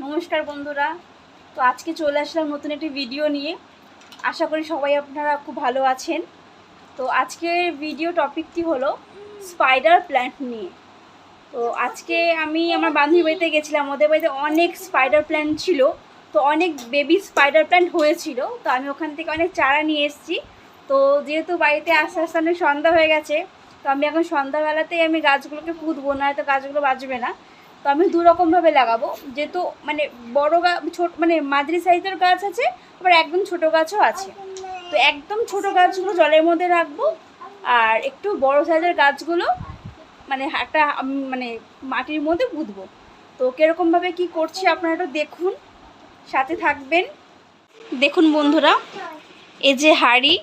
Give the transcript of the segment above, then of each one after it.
নমস্কার বন্ধুরা। তো আজকে চলে আসলাম নতুন একটি ভিডিও নিয়ে। আশা করি সবাই আপনারা খুব ভালো আছেন। তো আজকের ভিডিও টপিকটি হলো স্পাইডার প্ল্যান্ট নিয়ে। তো আজকে আমি আমার বান্ধবী বাড়িতে গেছিলাম। ওদের বাড়িতে অনেক স্পাইডার প্ল্যান্ট ছিল। তো অনেক বেবি স্পাইডার প্ল্যান্ট হয়েছিল। তো আমি ওখান থেকে অনেক চারা নিয়ে এসেছি। তো যেহেতু বাড়িতে আস্তে আস্তে অনেক সন্ধ্যা হয়ে গেছে, তো আমি এখন সন্ধ্যাবেলাতেই আমি গাছগুলোকে পুঁতবো না হয়তো গাছগুলো বাঁচবে না। তো আমি দু রকমভাবে লাগাবো। যেহেতু মানে বড় গাছ ছোট মানে মাঝারি সাইজের গাছ আছে, আবার একদম ছোট গাছও আছে। তো একদম ছোট গাছগুলো জলের মধ্যে রাখব, আর একটু বড় সাইজের গাছগুলো মানে একটা মানে মাটির মধ্যে পুঁতবো তো কীরকমভাবে কি করছি আপনারা একটু দেখুন, সাথে থাকবেন। দেখুন বন্ধুরা, এই যে হাড়ি,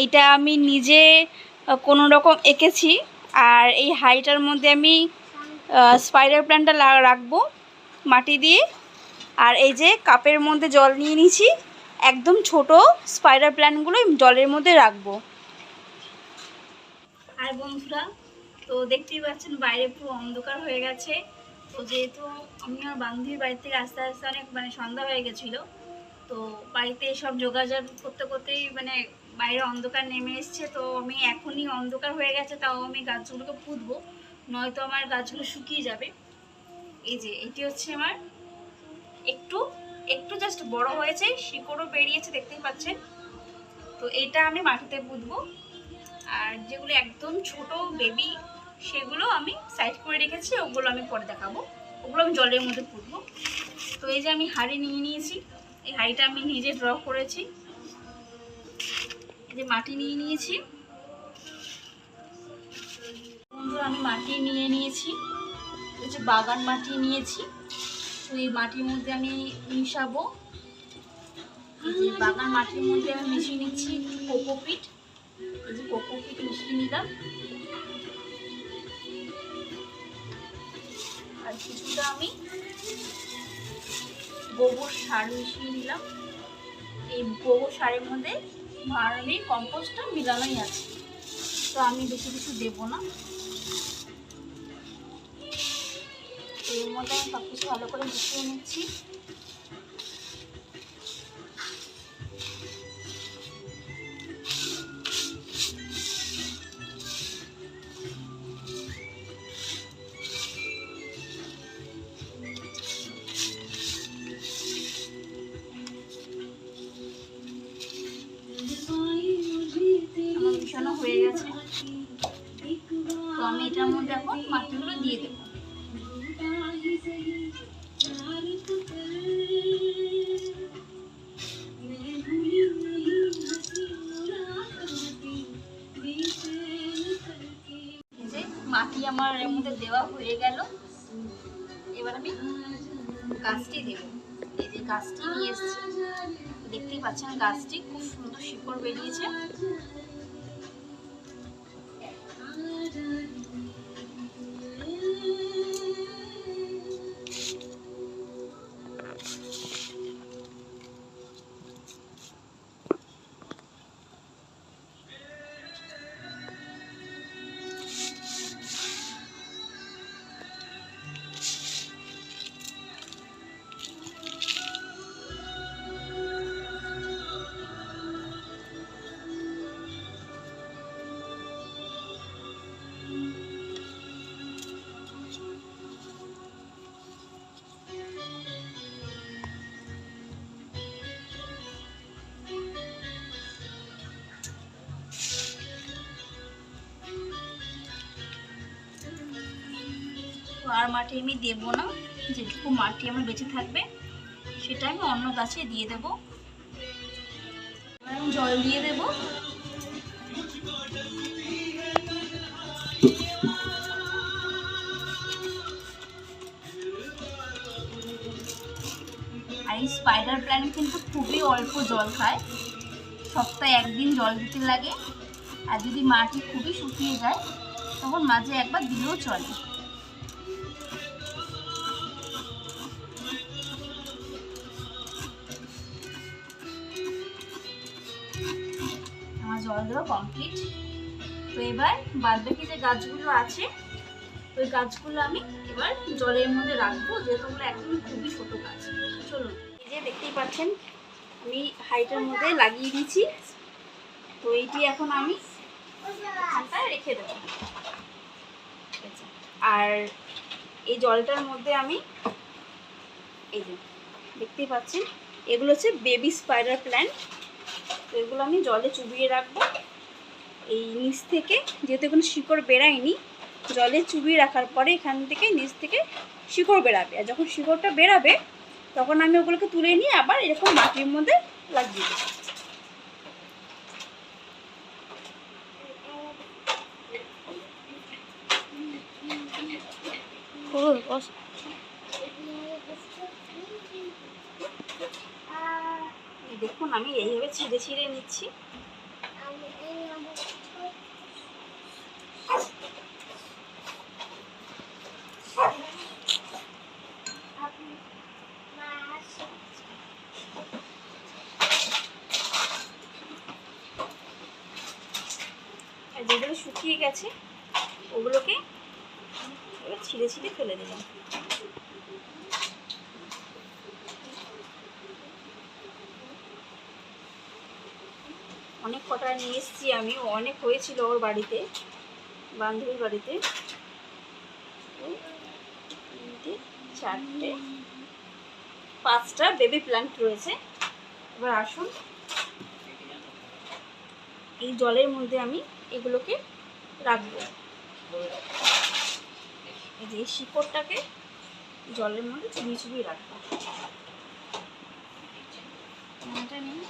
এইটা আমি নিজে কোনো রকম এঁকেছি, আর এই হাড়িটার মধ্যে আমি স্পাইডার প্ল্যান্টটা রাখব মাটি দিয়ে। আর এই যে কাপের মধ্যে জল নিয়ে নিয়েছি, একদম ছোট স্পাইডার প্ল্যান্টগুলো জলের মধ্যে রাখব। আর বন্ধুরা, তো দেখতেই পাচ্ছেন বাইরে পুরো অন্ধকার হয়ে গেছে। তো যেহেতু আমি আমার বান্ধবীর বাড়ি থেকে আস্তে আস্তে অনেক মানে সন্ধ্যা হয়ে গেছিল, তো বাড়িতে সব যোগাযোগ করতে করতেই মানে বাইরে অন্ধকার নেমে এসছে। তো আমি এখনই অন্ধকার হয়ে গেছে, তাও আমি গাছগুলোকে পুঁতবো। নয়তো আমার গাছগুলো শুকিয়ে যাবে। এই যে, এটি হচ্ছে আমার একটু একটু জাস্ট বড় হয়েছে, শিকড়ও বেরিয়েছে, দেখতেই পাচ্ছেন। তো এটা আমি মাটিতে পুঁতবো আর যেগুলো একদম ছোট বেবি সেগুলো আমি সাইড করে রেখেছি, ওগুলো আমি পরে দেখাবো। ওগুলো আমি জলের মধ্যে পুঁতবো। তো এই যে আমি হাঁড়ি নিয়ে নিয়েছি। এই হাঁড়িটা আমি নিজে ড্র করেছি। এই যে মাটি নিয়ে নিয়েছি। বন্ধুরা আমি মাটি নিয়ে নিয়েছি। হচ্ছে বাগান মাটি নিয়েছি। তো এই মাটির মধ্যে আমি মিশাবো। বাগান মাটির মধ্যে আমি মিশিয়ে নিচ্ছি কোকোপিট এই যে কোকোপিট মিশিয়ে নিলাম। আর কিছুটা আমি গোবর সার মিশিয়ে নিলাম। এই গোবর সারের মধ্যে ভার্মি কম্পোস্টটা মিলানোই আছে। তো আমি বেশি কিছু দেবো না। এর মধ্যে আমি সব কিছু ভালো করে মিশিয়ে নিচ্ছি। গাছটি দেব। এই যে গাছটি নিয়ে এসেছি। দেখতেই পাচ্ছেন গাছটি খুব সুন্দর শিকড় বেরিয়েছে। তো আর মাটি আমি দেবো না। যেটুকু মাটি আমার বেঁচে থাকবে, সেটা আমি অন্য গাছে দিয়ে দেব। আমি জল দিয়ে দেব। আর এই স্পাইডার প্ল্যান্ট কিন্তু খুবই অল্প জল খায়। সপ্তাহে একদিন জল দিতে লাগে। আর যদি মাটি খুবই শুকিয়ে যায়, তখন মাঝে একবার দিলেও চলে। আমার কমপ্লিট তো এবার বাদ বাকি যে গাছগুলো আছে, ওই গাছগুলো আমি এবার জলের মধ্যে রাখব, যেহেতু ওগুলো একদম খুবই ছোট গাছ। চলুন। যে দেখতেই পাচ্ছেন, আমি হাইটের মধ্যে লাগিয়ে দিয়েছি। তো এইটি এখন আমি রেখে দেবো। আর এই জলটার মধ্যে আমি এই যে দেখতেই পাচ্ছেন, এগুলো হচ্ছে বেবি স্পাইডার প্ল্যান্ট। তো এগুলো আমি জলে চুবিয়ে রাখব। এই নিচ থেকে, যেহেতু কোনো শিকড় বেরায়নি, জলে চুবিয়ে রাখার পরে এখান থেকে নিচ থেকে শিকড় বেরাবে। আর যখন শিকড়টা বেরাবে, তখন আমি ওগুলোকে তুলে নিয়ে আবার এরকম মাটির মধ্যে লাগিয়ে দেবো। এই দেখুন আমি এইভাবে ছিঁড়ে ছিঁড়ে নিচ্ছি। যেগুলো শুকিয়ে গেছে ওগুলোকে ছিঁড়ে ছিঁড়ে ফেলে দিলাম। অনেক কটা নিয়ে এসেছি আমি অনেক হয়েছিল ওর বাড়িতে, বান্ধবীর বাড়িতে। চারটে, পাঁচটা বেবি প্ল্যান্ট রয়েছে। এবার আসুন। এই জলের মধ্যে আমি এগুলোকে রাখব। এই যে শিকড়টাকে জলের মধ্যে চুবিয়ে চুবিয়ে রাখব। এটা এই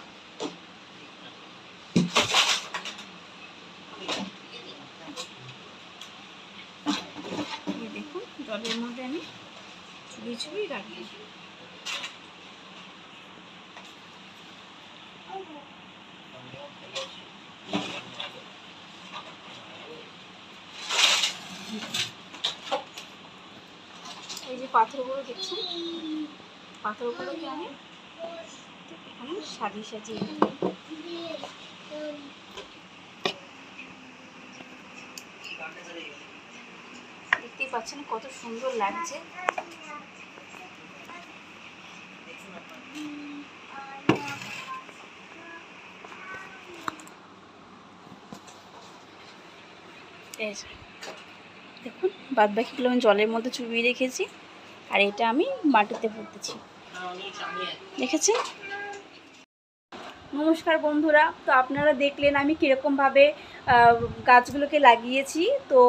জলের মধ্যে আমি চুবিয়ে চুবিয়ে রাখব। এই যে পাথরগুলো দেখছেন পাথরগুলোকে আমি এখানে সাজিয়ে সাজিয়ে রাখব। দেখতেই পাচ্ছেন কত সুন্দর লাগছে। দেখুন বাদ বাকিগুলো আমি জলের মধ্যে চুবিয়ে রেখেছি, আর এটা আমি মাটিতে পুঁতেছি দেখেছেন? নমস্কার বন্ধুরা, তো আপনারা দেখলেন আমি কীরকমভাবে গাছগুলোকে লাগিয়েছি। তো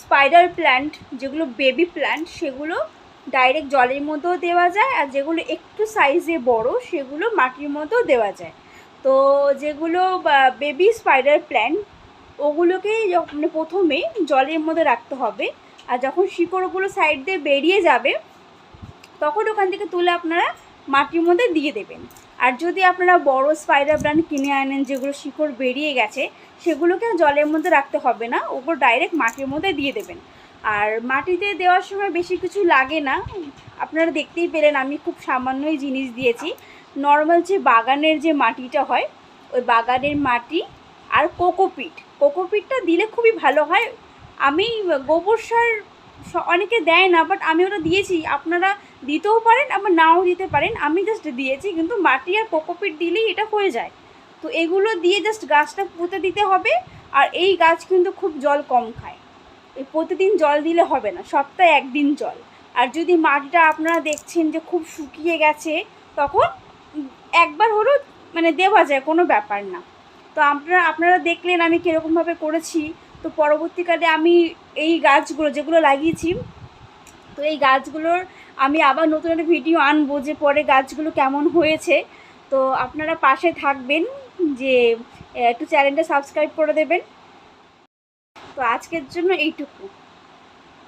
স্পাইডার প্ল্যান্ট যেগুলো বেবি প্ল্যান্ট সেগুলো ডাইরেক্ট জলের মধ্যেও দেওয়া যায় আর যেগুলো একটু সাইজে বড়, সেগুলো মাটির মধ্যেও দেওয়া যায়। তো যেগুলো বেবি স্পাইডার প্ল্যান্ট ওগুলোকে মানে প্রথমে জলের মধ্যে রাখতে হবে। আর যখন শিকড়গুলো সাইড দিয়ে বেরিয়ে যাবে, তখন ওখান থেকে তুলে আপনারা মাটির মধ্যে দিয়ে দেবেন। আর যদি আপনারা বড় স্পাইডার ব্র্যান্ড কিনে আনেন, যেগুলো শিকড় বেরিয়ে গেছে সেগুলোকে জলের মধ্যে রাখতে হবে না, ওগুলো ডাইরেক্ট মাটির মধ্যে দিয়ে দেবেন। আর মাটিতে দেওয়ার সময় বেশি কিছু লাগে না। আপনারা দেখতেই পেলেন, আমি খুব সামান্যই জিনিস দিয়েছি। নর্মাল যে বাগানের যে মাটিটা হয়, ওই বাগানের মাটি আর কোকোপিট কোকোপিটটা দিলে খুবই ভালো হয়। আমি গোবর সার অনেকে দেয় না বাট আমি ওটা দিয়েছি। আপনারা দিতেও পারেন, আবার নাও দিতে পারেন। আমি জাস্ট দিয়েছি, কিন্তু মাটি আর কোকোপিট দিলেই এটা হয়ে যায়। তো এগুলো দিয়ে জাস্ট গাছটা পুঁতে দিতে হবে, আর এই গাছ কিন্তু খুব জল কম খায়। এই প্রতিদিন জল দিলে হবে না, সপ্তাহে একদিন জল। আর যদি মাটিটা আপনারা দেখছেন যে খুব শুকিয়ে গেছে, তখন একবার হলেও মানে দেওয়া যায়, কোনো ব্যাপার না। তো আপনারা আপনারা দেখলেন আমি কীরকমভাবে করেছি। তো পরবর্তীকালে আমি এই গাছগুলো যেগুলো লাগিয়েছি, তো এই গাছগুলোর আমি আবার নতুন একটা ভিডিও আনব যে পরে গাছগুলো কেমন হয়েছে। তো আপনারা পাশে থাকবেন, যে একটু চ্যানেলটা সাবস্ক্রাইব করে দেবেন। তো আজকের জন্য এইটুকু।